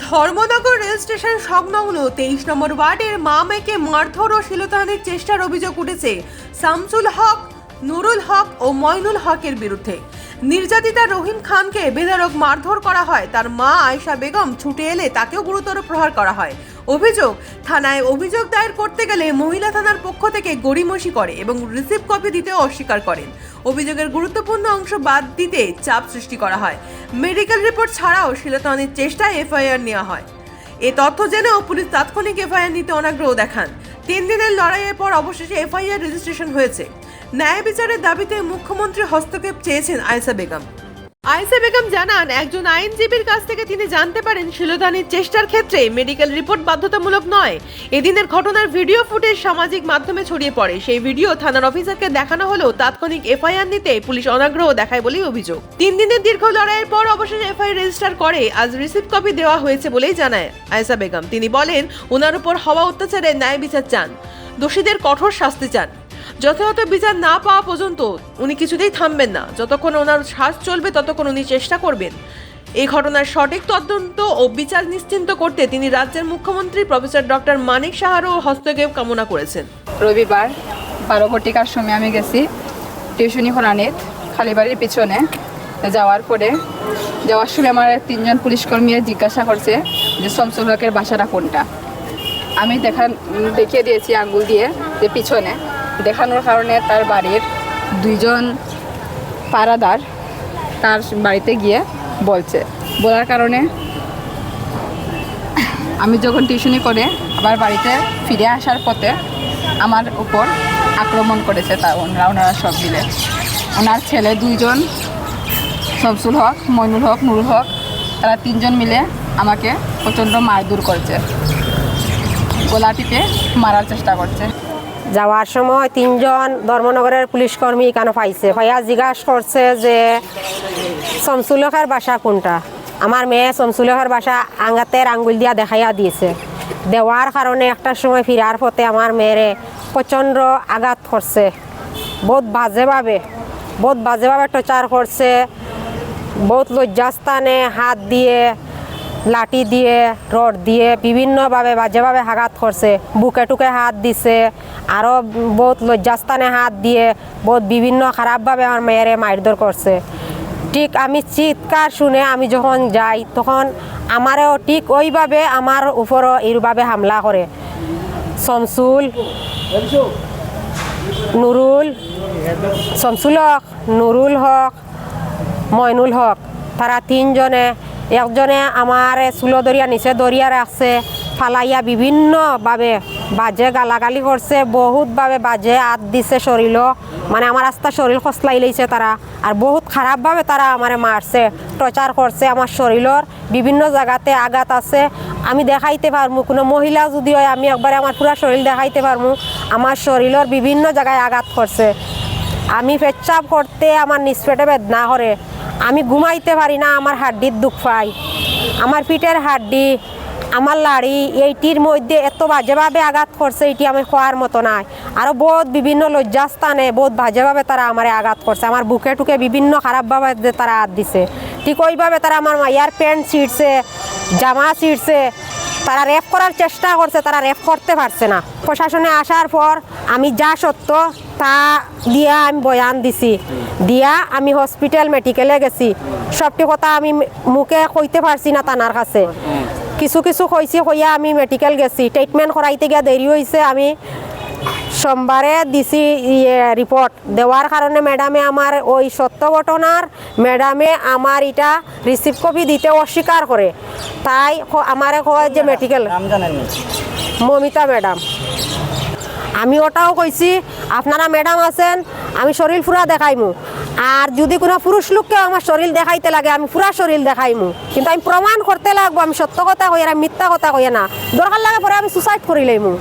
Dharmanagar rail station সংলগ্ন তেইশ নম্বর ওয়ার্ডের মা মেয়েকে মারধর ও শিলতাহানির চেষ্টার অভিযোগ উঠেছে শামসুল হক, নুরুল হক ও ময়নুল হকের বিরুদ্ধে। নির্যাতিতা রহিম খানকে বেধারক মারধর করা হয়। তার মা আয়শা বেগম ছুটে এলে তাকেও গুরুতর প্রহার করা হয়। অভিযোগ, থানায় অভিযোগ দায়ের করতে গেলে মহিলা থানার পক্ষ থেকে গড়িমসি করে এবং রিসিভ কপি দিতেও অস্বীকার করেন। অভিযোগের গুরুত্বপূর্ণ অংশ বাদ দিতে চাপ সৃষ্টি করা হয়। মেডিকেল রিপোর্ট ছাড়াও শিলতানির চেষ্টায় এফআইআর নেওয়া হয়। এ তথ্য জেনেও পুলিশ তাৎক্ষণিক এফআইআর নিতে অনাগ্রহ দেখান। তিন দিনের লড়াইয়ের পর অবশেষে এফআইআর রেজিস্ট্রেশন হয়েছে। ন্যায় বিচারের দাবিতে মুখ্যমন্ত্রী হস্তক্ষেপ চেয়েছেন আয়েশা বেগম। আয়েশা বেগম জানান, একজন আইনজীবীর কাছ থেকে তিনি জানতে পারেন, শিলদানির চেষ্টার ক্ষেত্রে মেডিকেল রিপোর্ট বাধ্যতামূলক নয়। এদিনের ঘটনার ভিডিও ফুটেজ সামাজিক মাধ্যমে ছড়িয়ে পড়ে। সেই ভিডিও থানার অফিসারকে দেখানো হলেও তাৎক্ষণিক এফআইআর নিতে পুলিশ অনাগ্রহ দেখায় বলেই অভিযোগ। তিন দিনের দীর্ঘ লড়াইয়ের পর অবশেষে এফআইআর রেজিস্টার করে, আজ রিসিভ কপি দেওয়া হয়েছে বলেই জানায় আয়েশা বেগম। তিনি বলেন ওনার উপর হওয়া অত্যাচারে ন্যায় বিচার চান। দোষীদের কঠোর শাস্তি চান। যথাযথ বিচার না পাওয়া পর্যন্ত উনি কিছুতেই থামবেন না। যতক্ষণ ওনার শ্বাস চলবে, ততক্ষণ উনি চেষ্টা করবেন। এই ঘটনার সঠিক তদন্ত ও বিচার নিশ্চিন্ত করতে তিনি রাজ্যের মুখ্যমন্ত্রী প্রফেসর ডক্টর মানিক সাহারও হস্তক্ষেপ কামনা করেছেন। রবিবার বারো ঘটিকার সময় আমি গেছি টিউশনি হরানিত খালিবাড়ির পিছনে। যাওয়ার পরে যাওয়ার সময় আমার তিনজন পুলিশ কর্মী জিজ্ঞাসা করছে যে শমসুল হকের বাসাটা কোনটা? আমি দেখা দেখিয়ে দিয়েছি আঙ্গুল দিয়ে যে পিছনে। দেখানোর কারণে তার বাড়ির দুইজন পাড়াদার তার বাড়িতে গিয়ে বলছে। বলার কারণে আমি যখন টিউশনি করে আবার বাড়িতে ফিরে আসার পথে আমার উপর আক্রমণ করেছে তা ওনারা ওনারা সব মিলে। ওনার ছেলে দুইজন শমসুল হক, মইনুল হক, নুরুল হক, তারা তিনজন মিলে আমাকে প্রচণ্ড মারধর করছে। গলা টিপে মারার চেষ্টা করছে। যাওয়ার সময় তিনজন ধর্মনগরের পুলিশ কর্মী এখানে পাইছে? ভাইয়া জিজ্ঞাসা করছে যে শমসুলখার বাসা কোনটা? আমার মেয়ে শমসুলখার বাসা আঙ্গাতের আঙ্গুল দিয়া দেখাইয়া দিয়েছে। দেওয়ার কারণে একটা সময় ফিরার পথে আমার মেয়েরে প্রচণ্ড আঘাত করছে। বহুত বাজেভাবে বহুত বাজেভাবে টর্চার করছে। বহুত লজ্জাস্থানে হাত দিয়ে লাঠি দিয়ে, রড দিয়ে বিভিন্নভাবে বাজেভাবে আঘাত করছে, বুকে টুকে হাত দিছে, আরও বহুত লজ্জাস্থানে হাত দিয়ে বহুত বিভিন্ন খারাপভাবে আমার মেয়েরে মারধর করছে। ঠিক আমি চিৎকার শুনে আমি যখন যাই, তখন আমারও ঠিক ওইভাবে আমার উপরও এইভাবে হামলা করে শমসুল নুরুল শমসুল হক নুরুল হক ময়নুল হক তারা তিনজনে একজনে আমার চুলো দরিয়া নিচে দরিয়া রাখছে ফালাইয়া বিভিন্নভাবে বাজে গালাগালি করছে, বহুতভাবে বাজে আত দিছে শরীরও। মানে আমার আস্তা শরীর খসলাই লইছে তারা, আর বহুত খারাপভাবে তারা আমারে মারছে, টর্চার করছে। আমার শরীরের বিভিন্ন জায়গাতে আঘাত আছে। আমি দেখাইতে পারব কোনো মহিলা যদি হয়, আমি একবারে আমার পুরা শরীর দেখাইতে পারব আমার শরীরের বিভিন্ন জায়গায় আঘাত করছে। আমি পেচ্ছাপ করতে আমার নিষ্পেটে বেদনা করে। আমি ঘুমাইতে পারি না, আমার হাড্ডির দুঃখ পাই। আমার পিঠের হাড্ডি, আমার লাড়ি, এইটির মধ্যে এত বাজেভাবে আঘাত করছে, এটি আমি খোয়ার মতো নাই। আরও বহুত বিভিন্ন লজ্জাস্থানে বহুত বাজেভাবে তারা আমার আঘাত করছে। আমার বুকে টুকে বিভিন্ন খারাপভাবে তারা হাত দিছে। ঠিক ওইভাবে তারা আমার মাইয়ার প্যান্ট ছিঁড়ছে, জামা ছিঁড়ছে। তারা রেপ করার চেষ্টা করছে, তারা রেপ করতে পারছে না। প্রশাসনে আসার পর আমি যা সত্য তা দিয়া আমি বয়ান দিছি। দিয়া আমি হসপিটাল মেডিকেলে গেছি। সবটি কথা আমি মুখে কইতে পারছি না তানার কাছে। কিছু কিছু কইছি কইয়া আমি মেডিকেল গেছি। ট্রিটমেন্ট করাইতে গিয়া দেরি হয়েছে আমি সোমবারে দিছি ইয়ে রিপোর্ট দেওয়ার কারণে ম্যাডামে আমার ওই সত্য ঘটনার ম্যাডামে আমার এটা রিসিভ কপি দিতে অস্বীকার করে। তাই আমারে কয় যে মেডিকেল মমিতা ম্যাডাম আমি ওটাও কইছি, আপনারা ম্যাডাম আছেন, আমি শরীর ফুরা দেখাইমু। আর যদি কোনো পুরুষ লোককে আমার শরীর দেখাইতে লাগে, আমি পুরা শরীর দেখাইমু। কিন্তু আমি প্রমাণ করতে লাগবো, আমি সত্য কথা কই আর আমি মিথ্যা কথা কই না। দরকার লাগে পরে আমি সুসাইড করি লইমু।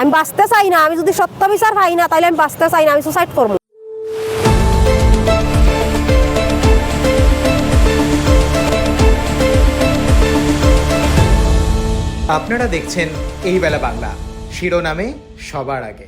আমি বাঁচতে চাই না, আমি যদি সত্য বিচার পাই না তাহলে আমি বাঁচতে চাই না, আমি সুসাইড করব আপনারা দেখছেন এই বেলা বাংলা। শিরোনামে সবার আগে।